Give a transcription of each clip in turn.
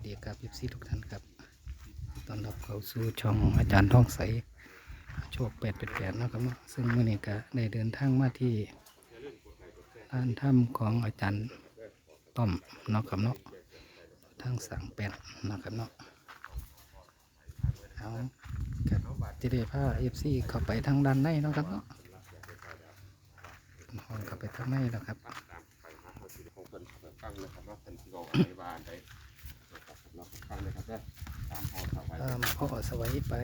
สดีครับยิปซีทุกท่านครับตอนรับเข้าสู่ช่องอาจารย์ท่องใส โชคแปดเป็นแปดนะครับเนาะซึ่งเมื่อนี้ก็ได้เดินทางมาที่ร้านถ้ำของอาจารย์ต้อมเนาะครับเนาะทางสั่งแปดนะครับเนาะเอากับจะได้พาเอฟซีเข้าไปทางด้านในนะครับเนาะห้องเข้าไปทางในแล้วครับของเพิ่นะครับ เพิ่นสิบอกในบ้านใดนะครับเนาะฟังเลยครับเด้อตามพอสบายตามพ่อสวัยไป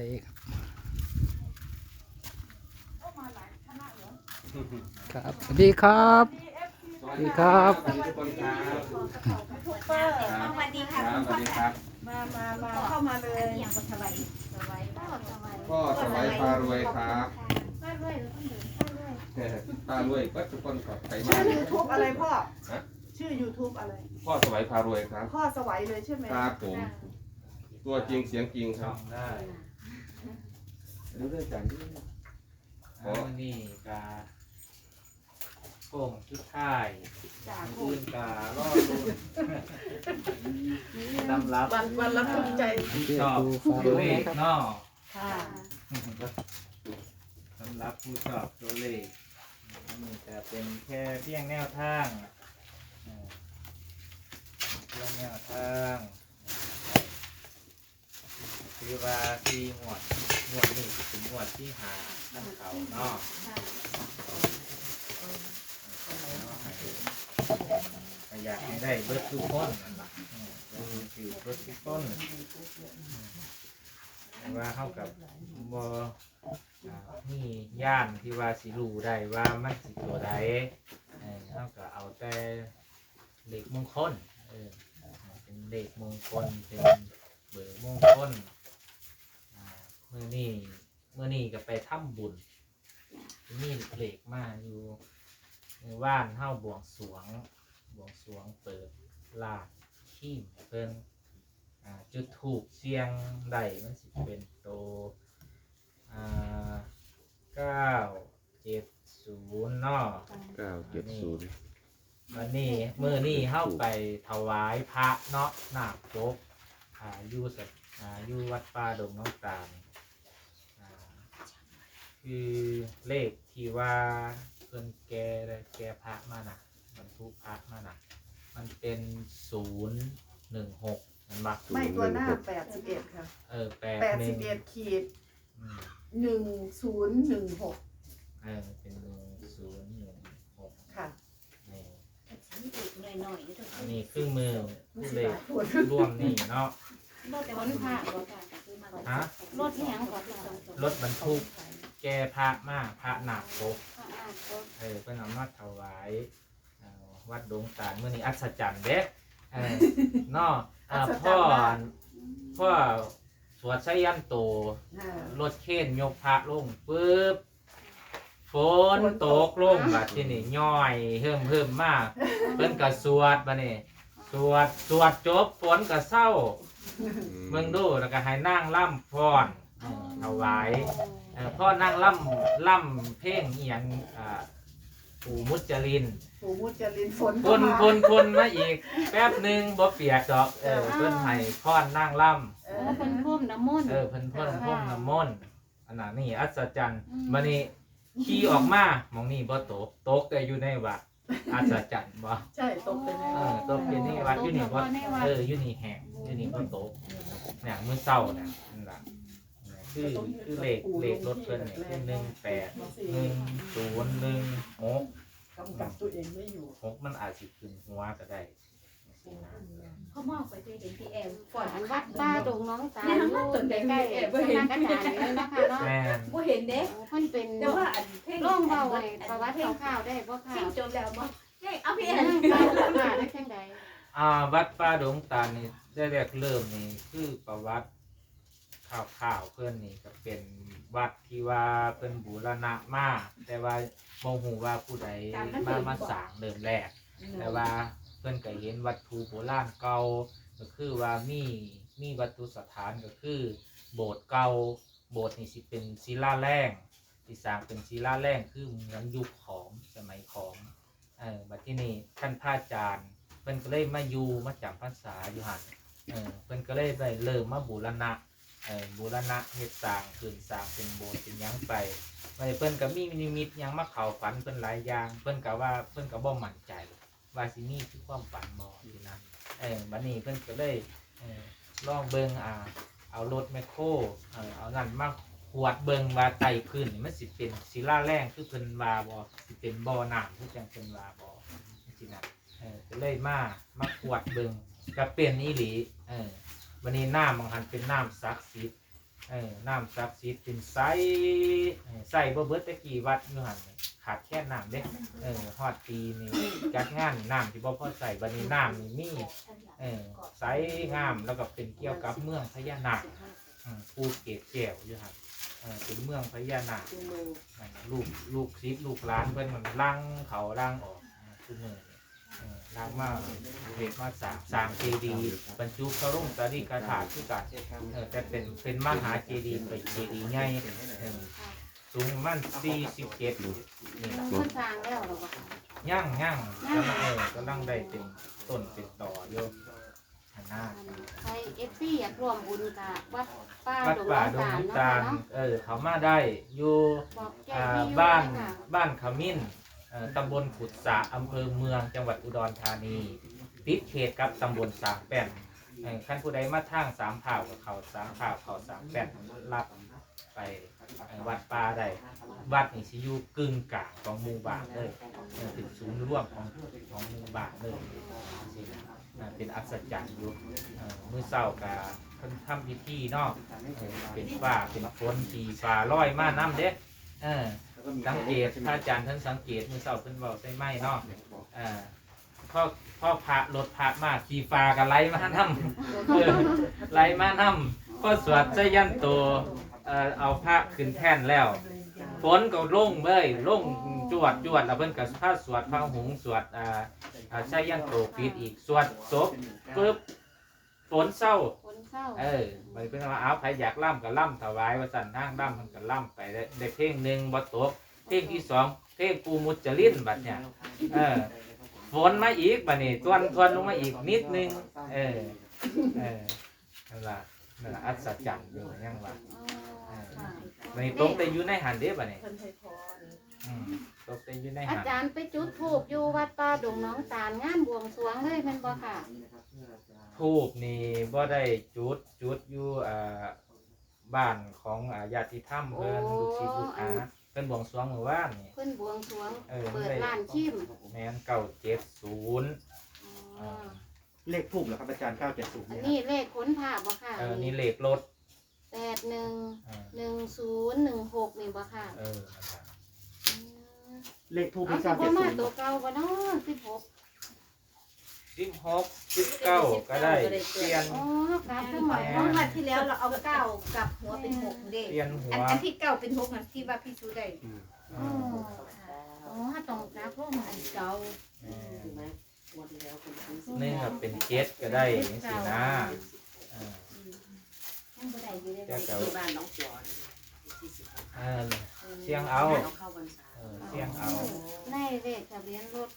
ครับสวัสดีครับ สวัสดีครับสวัสดีทุกคนครับสวัสดีค่ะครับสวัสดีครับ มามามาเข้ามาเลยอย่างกับสบายสบายพ่อสบายพ่อสบายพารวยครับป้าด้วยแล้วก็หนูป้าด้วยป้ารวยก็ทุกคนครับไปมาชื่อ YouTube อะไรพ่อฮะ ชื่อ YouTube อะไร พ่อสบายพารวยครับ พ่อสวัยเลยใช่ไหมครับผม ตัวจริงเสียงจริงครับ ได้รู้เรื่องจังที่แล้วนี่กาโป่งชุดท้ายจากอื่นกาล่อรุ่นตำรับวันวันละภูมิใจชอบตัวเลขเนอกค่ะสำหรับผู้ชอบตัวเลขนี่จะเป็นแค่เพียงแนวทาง เออเพียงแนวทางคือว่าที่หมวดหมวดนี่ถึงหมวดที่หาท่านเขาเนาะก็อยากให้ได้เบิร์ดทุกคนคือเบิร์ดทุกคนว่าเข้ากับบอ่ามีย่านที่ว่าสิรูได้ว่ามันสิตัวใดเข้ากับเอาแต่ เลขมงคลเออเป็นเลขมงคลเป็นเบอร์มงคลเมื่อนี้เมื่อนี้ก็ไปทำบุญมีเลขมาอยู่ในว่านเฮ้าบวงสวงบวงสวงเปิดลาดขี้มให้เพิ่นอ่าจุดถูกเสียงได้มันสิเป็นโตเก้าเจ็ดศูนย์เนาะเก้าเจ็ดศูนย์ วันนี้มือนี้เข้าไปถวายพระเนาะหนาคกอ่าอยู่สัตอ่าอยู่วัดป่าดงน้องตาลอ่าคือเลขที่ว่าเพิ่นแกได้แกพระมานะบรรทุกพระมานะมันเป็นศูนย์หนึ่งหกมันบักไม่ตัวหน้า81ค่ะเออแปดหนึ่ง81ขีดอืม1016เออเป็นหนึ่งศูนย์หนึ่งหกค่ะนี่ หน่อยหน่อยๆทุกคอันนนี้เครื่องมือผู้เลขปวดร่วมนี่เนาะ รถคนผ่านรถฮะ รถที่ยังก่อนรถบรรทุก แกพระมาพระหนักครบรถเออเพื่อนเอามาถวายเอ่อวัดดงตาลเมื่อนี้อัศจรรย์เด้เออเนอเอ่อพ่อพ่อสวดไสยันโตอ่ารถเข็นยกพระลงปุ๊บ ฝนตกลงบัดที่นี่ย่อยเฮิมเฮิมมาก เพิ่นก็สวดบัดนี้สวดสวดจบฝนก็เศร้าเบิ่งดูแล้วก็ให้นั่งล่ำฟ้อนเออถวายเอ่อพ่อนั่งล่ำล่ำเพลงเอียงอ่าปู่มุจลินปู่มุจลินฝนพเข้านมาพนพนมาอีก แป๊บหนึ่งบ่เปียกดอกเออเพิ่นให้พ่อนั่งล่เอโอ้อเป็นพุ่มน้ำมันำเออเพิ่นพ่นพ่นน้ำมนต์อันนั้นนี่อัศจรรย์บัดนี้ ขี่ออกมาหมองนี่บ่ตกตกแต่อยู่ในวัดอัศจรรย์บ่ใช่ตกไปในเออตกอยู่ในวัดอยู่นี่บ่เอออยู่นี่แหงอยู่นี่บ่ตกเนี่ยมื้อเช้าเนี่ยนั่นล่ะเนี่ยคือคือเลขเลขรถเพิ่นเนี่ยคือหนึ่งแปดหนึ่งศูนย์หนึ่งหกกำกับตัวเองไม่อยู่หกมันอาจสิขึ้นหัวก็ได้ เขามองไปที่เห็นที่แอมก่อนวัดป้าดงน้องตาอยู่ใกล้ๆสำนักอาจารย์เลยนะคะเนาะแม่นบ่เห็นเด้เพิ่นเป็นแต่ว่าอันเพลงร่องเบาไว้ประวัติข่าวๆได้บ่เพข่าลงวจบแล้วบ่เฮ้ยเอาพี่เอ็แอนนข่าวมาได้จังใดอ่าวัดป่าดงตาลนี่ได้แรกเริ่มนี่คือประวัติข่าวๆเพื่อนนี่ก็เป็นวัดที่ว่าเพิ่นบูรณะมาแต่ว่าบ่ฮู้ว่าผู้ใดมามาสร้างเริ่มแรกแต่ว่าเพิ่นก็เห็นวัตถุโบราณเก่าก็คือว่ามีมีวัตถุสถานก็คือ โบสถ์เก่าโบสถ์นี่สิเป็นศิลาแรงที่สร้างเป็นศิลาแรงคือเหมือนยุคของสมัยของเออบัดที่นี่ท่านพระอาจารย์เพิ่นก็เลยมาอยู่มาจำพรรษาอยู่หันเออเพิ่นก็เลยได้เริ่มมาบูรณะเออบูรณะเฮ็ดสร้างขึ้นสร้างเป็นโบสถ์เป็นหยังไปไว้เพิ่นก็มีนิมิตหยังมาเข้าฝันเพิ่นหลายอย่าง เพิ่นก็ว่าเพิ่นก็บ่มั่นใจ ว่าสิมีคือความฝันบ่อยู่นั่นเออบัดนี้เพิ่นก็เลยเออลองเบิ่งอ่า เอารถแมคโครเออเอานั่นมาขวดเบิ่งว่าไตพื้นนี่มันสิเป็นศิลาแรงคือเพิ่นว่าบ่สิเป็นบ่อน้ำคือจังเพิ่นว่าบ่จังซี่นะเออก็เลยมามาขวดเบิ่งก็เป็นอีหลีเออวันนี้น้ำบางหันเป็นน้ำศักดิ์สิทธิ์เออน้ำศักดิ์สิทธิ์เป็นใสเออใสบ่เบิดตะกี้วัดอยู่หันนี่ ขาดแค่น้ำเด้เออฮอดปีนี้จัดงานน้ำที่บ่พอใส่บัดนี้น้ำนี่มีเออใสงามแล้วก็เป็นเกี่ยวกับเมืองพญานาคอืมภูเก็ตแก้วอยู่ครับเออเป็นเมืองพญานาคนั่นน่ะลูกลูกซิปลูกหลานเพิ่นมันล่างเขาล่างออกทุกมือนี่เออล่างมาเด็กมาสางสางเจดีย์บรรจุกระรุ่งสารีกระถาคือกันเออแต่เป็นเป็นมหาเจดีย์เป็นเจดีย์ใหญ่เออ สูงประมัน47นี่ล่ะมันสร้างแล้วหรอวะย่างย่างกำลังเออกำลังได้เป็นต้นเป็นต่ออยู่หันหน้าใครเอฟซีอยากร่วมบุญกับวัดป้าวัดดงป่าดงน้ำน้ำตาตาลลเนาะเออ เขามาได้อยู่บอกแจ้งอ่าที่อยู่บ้านเลยค่ะบ้านขมิ้นเอ่อตำบลขุดสะอำเภอเมืองจังหวัดอุดรธานีติดเขตกับตำบลสามแป้นเอ่อขั้นผู้ใดมาทางสามผ่าวกับเขาสามผ่าวเขาสามแป้นรับไป เอ่อวัดป่าได้วัดนี่สิอยู่กึ่งกลางของหมู่บ้านเลยเออเป็นศูนย์ร่วมของของหมู่บ้านเลยสิอ่าเป็นอัศจรรย์อยู่เอ่อมื้อเช้ากับเพิ่นทำพิธีเนาะเออเป็นฟ้าเป็นฝนตีฟ้าลอยมาน้ำเด้เออ สังเกตถ้าอาจารย์ท่านสังเกตมือเสาเพิ่นเบาใส่ไม้เนาะเออพ่อพ่อพระรถพระมาตีฟ้ากันไหลมาน้ำเออไหลมาน้ำพ่อสวดใส่ยันโต เออเอาพระขึ้นแท่นแล้ว ฝนก็ลงเบ้ยลงจวดจวดแล้วเพิ่นก็พาสวดพระหงส์สวดอ่าอ่าใช้ยันโตปิดอีกสวดศพปึ๊บฝนเศร้า คนเศร้าเออมันเป็นว่าเอาใครอยากล่ำก็ล่ำถวายว่าสั่นทางล่ำมันก็ล่ำไปได้ได้เพลงหนึ่งบ่ตกเพลงที่สองเพลงปูมุจจลินบัดเนี่ย เออ ฝนมาอีกบัดนี้ทวนทวนลงมาอีกนิดนึง เออ เออนั่นล่ะนั่นล่ะอัศจรรย์อยู่ยังว่า อ๋อ ค่ะบัดนี้ตกแต่อยู่ในหันเด้บัดนี้เพิ่นให้พรอืมตกแต่อยู่ในอาหันจารย์ไปจุดธูปอยู่วัดป้าดงน้องตาลงานบวงสรวงเลยแมันบ่ค่ะ ทูบนี่บ่ได้จุดจุดอยู่อ่าบ้านของอ่าญาติธรรมเพิ่นลูกศิษย์ลูกหาเพิ่นบวงสรวงเมื่อวานนี่ เพิ่นบวงสรวง เออ เปิดร้านชิมแมนเก่าเจ็ดศูนย์อ๋อเลขทูบเหรอครับอาจารย์970อันเนี่ยนี้เลขขนผ่าบ่ค่ะเออนี่เลขรถแปด หนึ่งเออหนึ่งศูนย์หนึ่งหกนี่บ่ค่ะเออนั่นล่ะอืมเลขทูบเอาที่คือบ่มาตัว970เก่าบ่เนาะสิบหกสิบหกสิบเก้าก็ได้เปลี่ยนอ๋อกราบขึ้นมาแม่เพราะวันที่แล้วเราเอาเก้ากลับหัวเป็นหกเด็กเปลี่ยนหัวอันอันที่เก้าเป็นหกนะที่ว่าพี่ชูได้เออ๋อออ๋อต้องกราบลงมาอันเก่าแม่นนี่ก็เป็นเจ็ดก็ได้นี่สินะเออ ยังบ่ได้อยู่เลยแต่บ่ก็บ้านน้องปอนเออเสียงเอาเอาเข้าวันเสาเอร์อเสียงเอา ในเลขทะเบียนรถ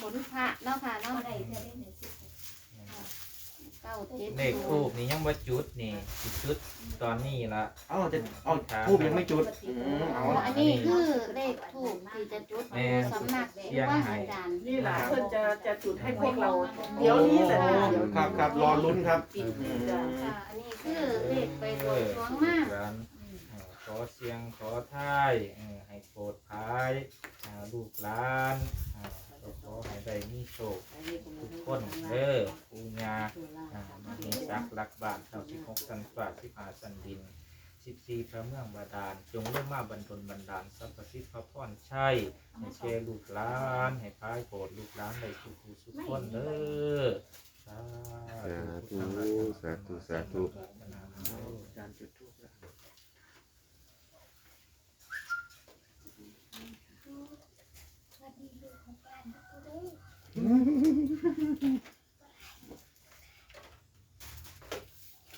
ขนพระเนาะค่ะเนาะเก้าเจ็ดเลขทูบนี่ยังบ่จุดนี่สิจุดตอนนี้ละ เอ้าจะเอาทูบยังไม่จุดอืมเอาอ๋ออันนี้คือเลขถูกที่จะจุดแม่อยู่สำนักหรือว่าอาจารย์นี่แหละเพิ่นจะจะจุดให้พวกเรา เดี๋ยวนี้แหละค่ะเดี๋ยวครับครับรอลุ้นครับปิดอืมค่ะอันนี้คือเลขไปบวงสรวงมากร้านเอ่อขอเสียงขอท่ายเอ่อให้โปรดพายอ่าลูกหลานอ่า ก็ขอให้ได้มีโชคทุกคนเด้อปูญาอ่ามีสักรักบ้านเท่าสิบหกสันฟ้าสิบห้าสันดินสิบสี่พระเมืองบาดาล จงลงมาบรรทนบันดาลสัพพสิทธิ์พระพรชัยให้แก่ลูกหลานให้พายโปรดลูกหลานได้ทุกผู้ทุกคนเด้อสาสาธุสาธุสาธุอาจารย์จุดทูบแล้ว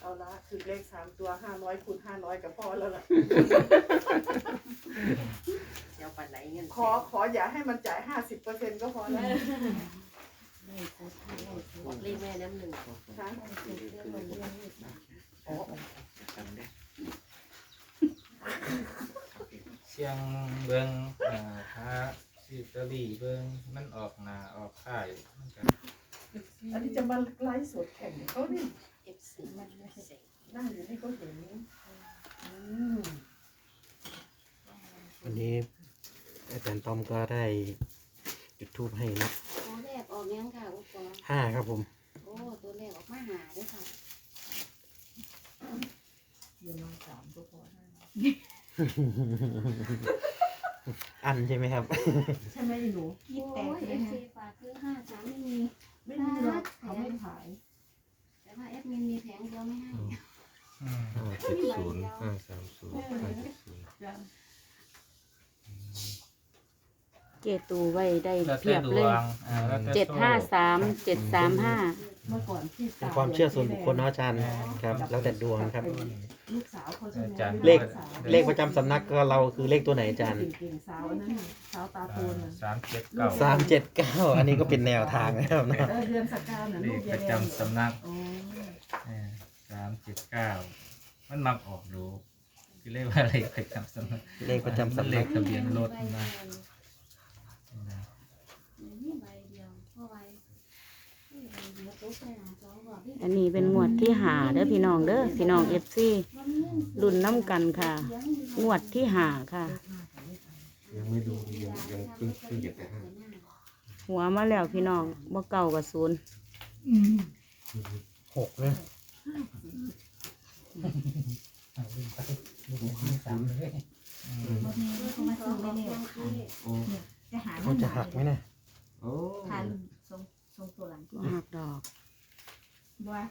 เอาละคือเลขสามตัวห้าร้อยคูณห้าร้อยก็พอแล้วล่ะเจ้าปันไหนเงินขอขออย่าให้มันจ่ายห้าสิบเปอร์เซ็นต์ก็พอแล้วเลขแม่น้ำหนึ่งคะเชียงเบิงอ่าถ้า ซิตอรี่เบิงมันออกหน้าออกค่ายมันก็อันนี้จะมาไลฟ์สดแข่งเขานี่เอฟซีมันไม่เสร็จนั่งอยู่นี่ก็เห็นอืมวันนี้อาจารย์ต้อมก็ได้จุดทูบให้นะตัวแรกออกยังค่ะอุปกรณ์ห้าครับผมโอ้ตัวแรกออกมาหาด้วยค่ะเดี๋ยวมาสามก็พอได้ อันใช่ไหมครับ ใช่ไหมหนูโอ้ยเอฟซีฝากคือห้าสามไม่มี ไม่มีหรอกเขาไม่ขาย แต่ว่าแอดมินมีแผงเดียวไม่ให้อืมห้าเจ็ดศูนย์ห้าสามศูนย์ห้าเจ็ดศูนย์จ้ะเจตูไว้ได้แล้วเพีแต่ยบดเลวยงอ่าแล้วแต่เจ็ดโชคห้าสามเจ็ดสามห้าเมื่อก่อนที่เป็นความเชื่อส่วนบุคคลเนาะอาจารย์ครับ แล้วแต่ดวงครับ ลูกสาวเขาใช่ไหมอาจารย์ เลขสาวเลขประจำสำนักก็เราคือเลขตัวไหนอาจารย์เก่งๆสาวอันนั้นน่ะสาวตาโตนน่ะสามเจ็ดเก้าสามเจ็ดเก้าอันนี้ก็เป็นแนวทางนะครับเนาะเออเดือนสกาวน่ะเลลูขกปยายระแดงจำสำนักอ๋อสามเจ็ดเก้ามันมักออกดูคือเรียกว่าเลขประจำสำนักเลขประจำมันสำเลนัขกทะเบียนรถมา นี่ใบเดียวเพราะไว้นี่ใบเดียวตัวแค่ส องบอกที่อันนี้เป็นงวดที่หาเด้อพี่น้องเด้อพี่น้องเอฟซีรุ่นน้ำกันค่ะ งวดที่หาค่ะ ยังไม่ดูยังยังเพิ่งเพิ่งเหยียบแต่ห้าหัวมาแล้วพี่น้องบ่เก่ากับศูนย์หกนะเขามาซื้อไม่เนี่ยโอ้จะหาเขาจะหักไหมเนี่ย โอ้ ทานทรงทรงตัวหลัง บ่หักดอก ว่า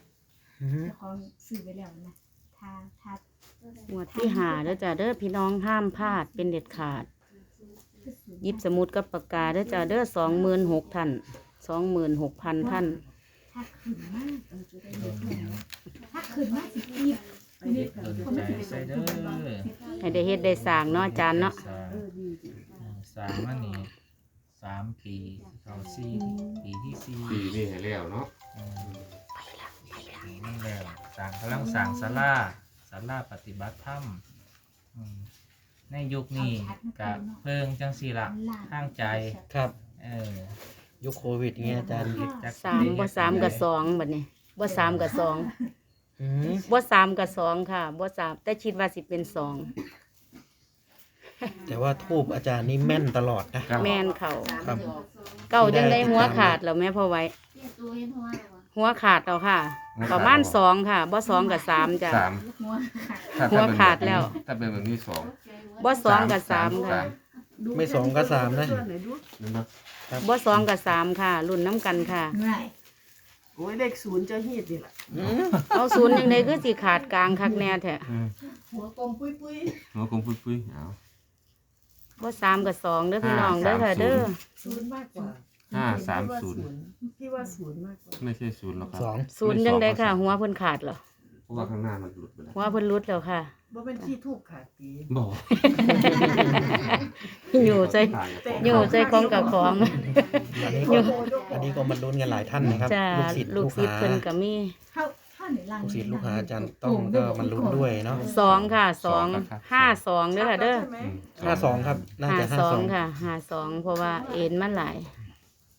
อือฮึ เจ้าของซื้อไปแล้วนะทาทาง วด ที่หาเด้อจ้าเด้อพี่น้องห้ามพลาดเป็นเด็ดขาดหยิบสมุดกับปากกาเด้อจ้าเด้อสองหมื่นหกท่านสองหมื่นหกพันท่านถ้าขึ้นมากเออจะได้เยอะหน่อยถ้าขึ้นมากสิอีกไปเด็กโดนใจใส่เด้อให้ได้เฮ็ดได้สร้างเนาะอาจารย์เนาะสามเออดีดีอ่าสามอันนี้สามปีเขาสี่ปีที่สี่ปีนี่ให้แล้วเนาะอืมนี่แหละสั่งกำลังสั่งศาลาศาลาปฏิบัติธรรมอืมในยุคนี้กับเพิ่งจังสีละข้างใจครับ เออยุคโควิดเงี้ยอาจารย์จักสามบ่สามกับสองบัดนี้บ่สามกับสองอืมบ่สามกับสองค่ะบ่สามแต่คิดว่าสิเป็นสองแต่ว่าทูบอาจารย์นี่แม่นตลอดนะ แม่นเขาครับ เก่าจังได้หัวขาดแล้วแม่พ่อไว้เรียกตัวเห็นหัวเลยวะ หัวขาดแล้วค่ะประมาณสองค่ะบ่สองกับสามจ้ะ สามหัวถ้าหัวขาดแล้ว ถ้าเป็นแบบนี้สองบ่สองกับสามค่ะดูไม่สองก็สามนะส่วนไหนดูนั่นเนาะบ่สองกับสามค่ะ รุ่นน้ำกันค่ะเหนื่อยโอ้ยเลขศูนย์เจะฮีดนี่แหละอืมเอาศูนย์ยังไดคือสิขาดกลางคักแน่แท้หัวกลมปุ้ยปุ้ยหัวคงปุ้ยปุ้ยๆเอา บ่สามกับสองเด้อพี่น้องเด้อค่ะเด้อ ศูนย์มากกว่า ห้าสามศูนย์พี่ว่าศูนย์มากกว่าไม่ใช่ศูนย์หรอกครับสองศูนย์ยังไดค่ะ หัวเพิ่นขาดเหรอเพราะว่าข้างหน้ามันหลุดไปแล้วหัวเพิ่นรุดแล้วค่ะว่าเป็นที่ทูบขาดปีบอกอยู่ใจอยู่ใจของกับของ อันนี้ก็อันนี้ก็มาลุ้นกันหลายท่านนะครับ จ้าลูกศิษย์ลูลูกกศิษหาย์เพิ่นก็มีเข้าเข้าในรังลูกศิษย์ลูกหาอาจารย์ต้องก็มาลุ้นด้วยเนาะสองค่ะสองห้าสองเด้อค่ะเด้อ ใช่ไหมห้าสองครับน่าห้าจะห้าสอสองงค่ะห้าสองเพราะว่าเอ็นมันหลาย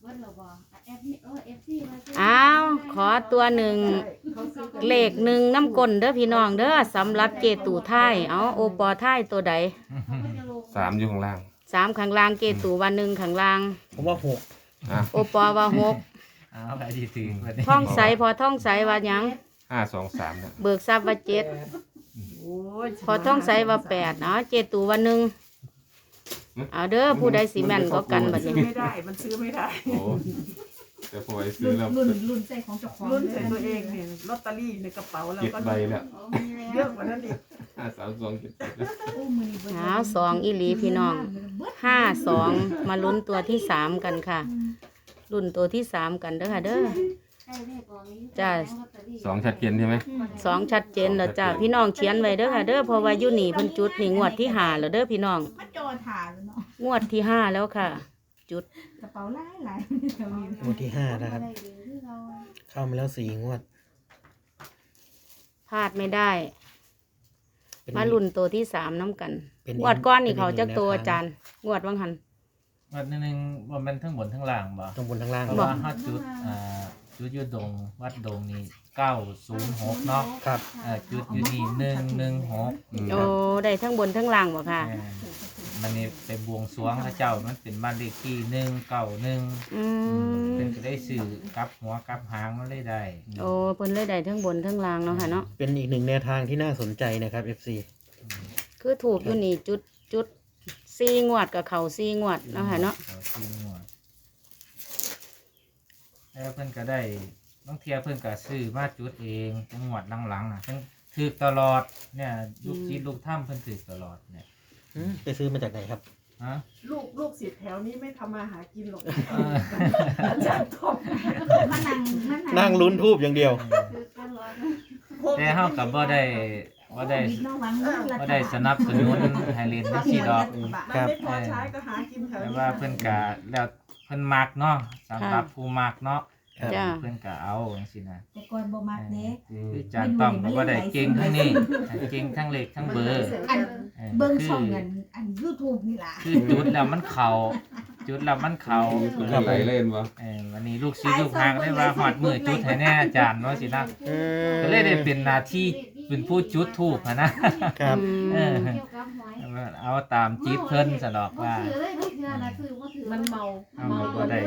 วัดเราบอกแอฟนี่เออแอฟซี่มาซื้อ้าวขอตัวหนึ่งใช่เขาซื้อกันเลขหนึ่งน้ำกลนเด้อพี่น้องเด้อสำหรับเจตูไทายเอาโอปอไทายตัวใดเขาจะลงสามอยู่ข้างล่างสามข้างล่างเจตูวันหนึ่งข้างล่าง ผมว่าหกอะโอปอว่าหกเอาไปดีถึงวันนี้ท่องใสพอท่องใสว่าหยังห้าสองสามเนี่ยเบิกทรัพย์ว่าเจ็ดโอ้ยพอท่องใสว่าแปดเนาะเจตูวันหนึ่ง เอาเด้อผู้ใดสีแม่นก็กันบัดซื้อนี้ ไม่ได้มันซื้อไม่ได้โอ้แต่พอไอ้ซื้รุ่อนแล้วรุ่นรุ่นใจของเจ้าของรุ่นใส่ตัวเองเนี่ยลอตเตอรี่ในกระเป๋าแล้วเจ็ดก็ใบแล้วโอ้มีแล้วเยอะกว่านั้นอีกห้าสามสองเจ็ดใบแล้วโอ้มือนี่เบิดเอาสองอีหลีพี่น้องห้าสองมาลุ้นตัวที่สามกันค่ะ รุ่นตัวที่สามกันเด้อค่ะเด้อ ใช่เลขกองนี้จ้ะสองชัดเจนใช่ไหมสองชัดเจนแล้วจ้าพี่น้องเขียนไว้เด้อค่ะ เด้อเพราะว่าอยู่นี่เพิ่นจุดนี่งวดที่ห้าแล้วเด้อพี่น้องมันจอถ่าเลยเนาะงวดที่ห้าแล้วค่ะ จุดกระเป๋าหลายหลายเรามีงวดที่ห้านะครับ เข้ามาแล้วสี่งวดพลาดไม่ได้เป็นมาลุ่นตัวที่สามน้ำกันเป็นงวดก้อนนี่เป็นเขาจะตัวแนวทางอาจารย์งวดว่างหันวัดนึงว่ามันทั้งบนทั้งล่างบ่ข้างบนข้างล่างเพราะว่าฮอดจุดอ่า จุดอยุดงวัดดงนี่เก้าศูนย์หกเนาะครับ เอ่อจุดอยู่นี่หนึ่งหนึ่งหกโอ้ได้ทั้งบนทั้งล่างบ่ค่ะเออมันนี่ไปบวงสรวงพระเจ้ามันเป็นบ้านเลขที่หนึ่งเก้าหนึ่งอืมเป็นจะได้สื่อกลับหัวกลับหางมันเลยได้ โอ้เพิ่นเลยได้ทั้งบนทั้งล่างเนาะค่ะเนาะเป็นอีกหนึ่งแนวทางที่น่าสนใจนะครับ FC คือถูกอยู่นี่จุดจุดซีงวดกับเขาซีงวดเนาะค่ะเนาะอสี่งวด แล้วเพิ่นก็ได้บางเทียเพิ่นก็ซื้อมาจุดเองจังหวัดหลังๆน่ะเพิ่นถือตลอดเนี่ยลูกศิษย์ลูกถ้ำเพิ่นถือตลอดเนี่ยอืมไปซื้อมาจากไหนครับ ฮะลูกลูกศิษย์แถวนี้ไม่ทำมาหากินหรอกเอออาจารย์ทอมมานั่งมานั่งลุ้นทูบอย่างเดียวแต่เฮาก็บ่ได้บ่ได้น้องหวังเงินละบ่ได้สนับสนุนให้เล่นจังซี่ดอก มันครับไม่พอใช้ก็หากินแถวแต่นี้ว่าเพิ่นก็แล้ว เพิ่นมักเนาะสำหรับผู้มักเนาะครับ จ้าเพิ่นก็เอาจังซี่นะแต่ก่อนบ่มักเด้คือจานต้อมก็บ่ได้เก่งทั้งนี้เก่งทั้งเลขทั้งเบอร์อันออเบิ่งคืช่องอันอัน YouTube นี่ล่ะคือจุดแล้วมันเข้าจุดแล้วมันเข้าครับไหลเล่นวะเออวันนี้ลูกศิษย์ลูกหางได้ว่าฮอดมือจุดให้แน่อาจารย์ว่าสินะอืมก็เลยได้เป็นหน้าที่ เป็นผู้จุดทูปหั้นนะครับอืมเออเกี่ยวกับหวยเอาตามจิตเพิ่นสนอกว่าถือเลยบ่ถือนะถือบ่ถือมันเมาเอาเมาบ่ได้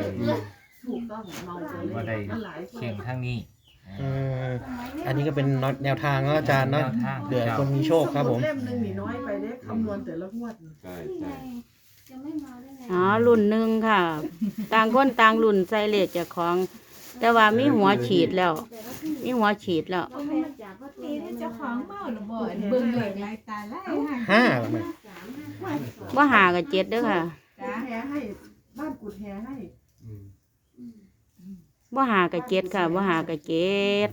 ถูกต้องเมาไปเลยบ่ได้ มันหลายคนเข่งทั้งนี้อืมอันนี้ก็เป็นแนวทางเนาะอาจารย์เนาะแนวทางเดี๋ยวคนมีโชคครับผมสมุดเล่มหนึ่งนี่น้อยไปเด้คำนวณแต่ละงวดนี่ใช่นี่ไงใช่จะไม่มาได้ไง อ๋อรุ่นหนึ่งค่ะ ต่างคนต่างรุ่นใส่เลขเจ้าของ แต่ว่ามีหัวฉีดแล้ว มีหัวฉีดแล้ว นี่ไหนเจ้าของเมาหรือบ่เบิ่งเลยหลายตาหลายห่างห้าเหรอแม่ามห้าสองว่าหากับเจ็ดเด้อค่ะกุดแฮให้ บ้านกุดแฮให้อืมว่าหากับเจ็ดค่ะว่าหากับเจ็ด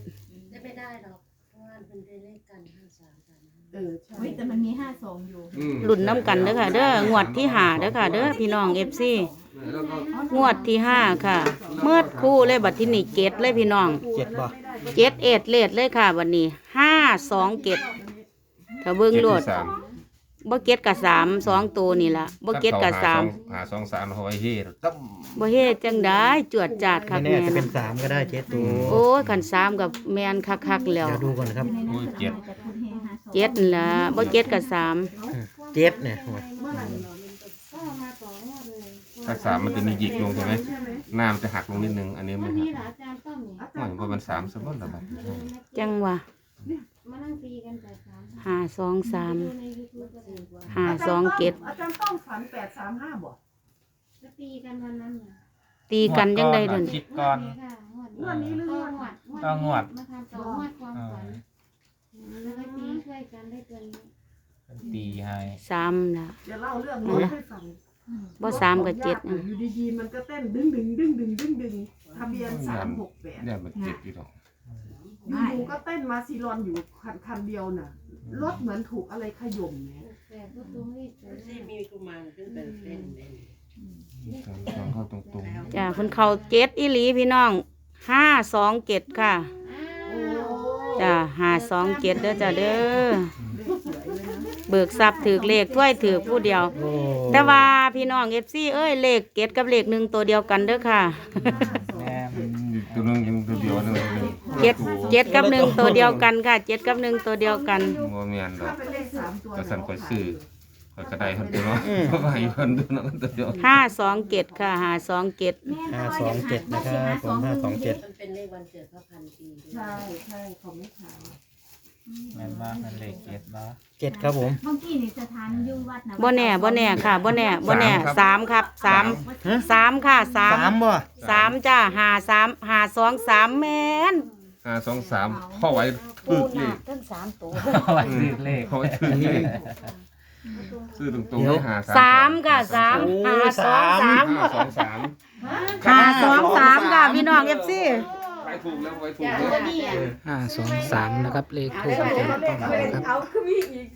จะไม่ได้หรอก เพราะว่าเป็นเลขกันห้าสามสามห้าเออใช่เฮ้ยแต่มันมี52อยู่อืมรุ่นน้ำกันเด้อค่ะ เด้องวดที่หาเด้อค่ะ เด้อพี่น้องเอฟซีแล้วก็งวดที่ห้าค่ะ เมื่อคู่เลยบัดที่นี่เจ็ดเลยพี่น้องเจ็ดบ่เจ็ดเอ็ดเลดเลยค่ะวันนี้ห้าสองเจ็ดถ้าเบิ้งเจ็ดโลดที่สามบ่เก็ตกับสามสองตัวนี่ละบ่เก็ตกับสามหาสองสามเอาไว้เฮ็ดตั้มบ่เฮ็ดจังได้จวดจาดคัไม่กแน่แม่จะเป็นนะสามก็ได้เจ็ดตัวโอ้ยคันสามกับแมนคักๆแล้วเดี๋ยวดูก่อนครับโอ้ยเจ็ดเจ็ดนั่นล่ะบ่เก็ตกับสามเจ็ดเนี่ยโอ้ย ถ้าสามมันจะมีหยิกลงใช่ไหมหน้ามันจะหักลงนิดนึง อันนี้วัไม่นหันี้กเหรออาจารย์ต้อมเนี่ยอาจาไม่รย์เพราะมันสามสมมติแล้วแบบจังว่ามานั่งตีกันแต่สามห้าสองสามดูในยูทูบก็ดีกว่าห้าสองเก็ดอาจารย์ต้องฝันแปดสามห้าบ่จะตีกันวันนั้นน่ะตีกันจังได้เดินคิดก่อนค่ะงวดงวดนี้หรืองก็วดงวดก็งวดมาทำต่องวดความฝันแล้วก็ตีช่วยกันได้เกินตีให้สามล่ะเดี๋ยวเล่าเรื่องรถให้ฟัง บ่สามกับเจ็ดรถขับยากนะอยู่ดีๆมันก็เต้นดึงดึงดึงดึงดึงดึงทะเบียนสามหกแปดเนี่ยมันเจ็ดอยู่หรอกอยู่ๆก็เต้นมาซีรอนอยู่คันคันเดียวน่ะรถเหมือนถูกอะไรขย่มเนี่ยแต่ก็ตรงนี้แต่ที่มีกุมารขึ้นเป็นเป็นเป็นลองเข้าตรงจ้ะเพิ่นเข้าเจ็ดอีหลีพี่น้องห้าสองเจ็ดค่ะอ้าวจ้ะห้าสองเจ็ดเด้อจ้ะเด้อเลขสวยเลยนะเบิกทรัพย์ถือเลขถ้วยถือผู้เดียวโอ้ แต่ว่าพี่น้องเอฟซีเอ้ยเลขเกตกับเลขหนึ่งตัวเดียวกันเด้อค่ะแม่นๆตัวนึงยังตัวเดียวนึงเจ็ดเจ็ดกับหนึ่งตัวเดียวกันค่ะเจ็ดกับหนึ่งตัวเดียวกันโมเมียนดอถ้ากเป็นเลขสามตัวก็สั่นคอยซื้อคอยกระไดคนเดียวเนาะเพราะว่าอยู่คนเดียวเนาะตัวเดียวห้าสองเกตค่ะห้าสองเกตห้าสองเจ็ดนะครับผมห้าสองเจ็ดมันเป็นเลขวันเกิดพระพันปีด้วยใช่ใช่เขาไม่ขาย แม่นว่ามันเลขเจ็ดบ่เจ็ดครับผม บางทีนี่สถานอยู่วัดนะบ่แน่บ่แน่ค่ะบ่แน่บ่แน่สามครับสามสามค่ะสามสามบ่สามจ้าห้าสามห้าสองสามแมนห้าสองสามพ่อไว้ปึกเลขทั้งสามตัวเอาไว้ซื้อเลขพ่อไว้ปึกเลข ซื้อตรงๆให้หาสามค่ะสามห้าสองสามห้าสองสามห้าสองสามค่ะพี่น้องเอฟซีไว้ ถูกแล้วไว้ถูกจากแล้วตัวนี้อะห้าสองสามนะครับ เลขทูปอาจารย์ต้อมนะครับ เอาขึ้นมีอีก